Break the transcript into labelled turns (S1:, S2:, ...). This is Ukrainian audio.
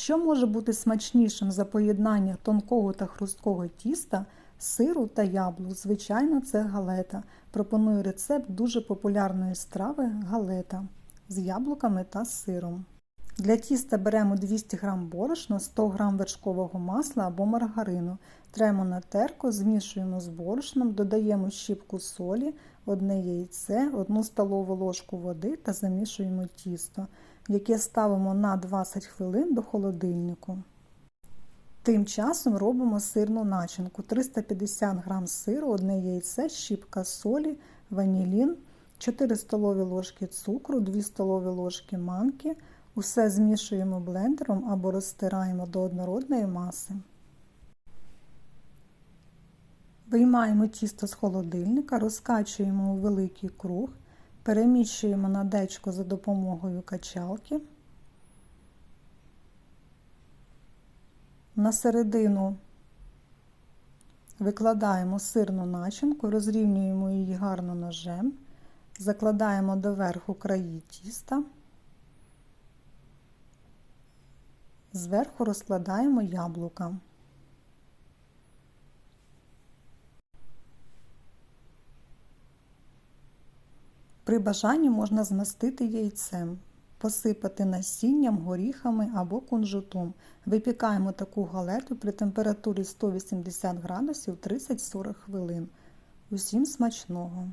S1: Що може бути смачнішим за поєднання тонкого та хрусткого тіста, сиру та яблук? Звичайно, це галета. Пропоную рецепт дуже популярної страви галета з яблуками та сиром. Для тіста беремо 200 г борошна, 100 г вершкового масла або маргарину. Тремо на терку, змішуємо з борошном, додаємо щіпку солі, одне яйце, 1 столову ложку води та замішуємо тісто, яке ставимо на 20 хвилин до холодильнику. Тим часом робимо сирну начинку. 350 г сиру, одне яйце, щіпка солі, ванілін, 4 столові ложки цукру, 2 столові ложки манки. Усе змішуємо блендером або розтираємо до однородної маси. Виймаємо тісто з холодильника, розкачуємо у великий круг, переміщуємо на дечко за допомогою качалки. На середину викладаємо сирну начинку, розрівнюємо її гарно ножем, закладаємо доверху краї тіста. Зверху розкладаємо яблука. При бажанні можна змастити яйцем, посипати насінням, горіхами або кунжутом. Випікаємо таку галету при температурі 180 градусів 30-40 хвилин. Усім смачного!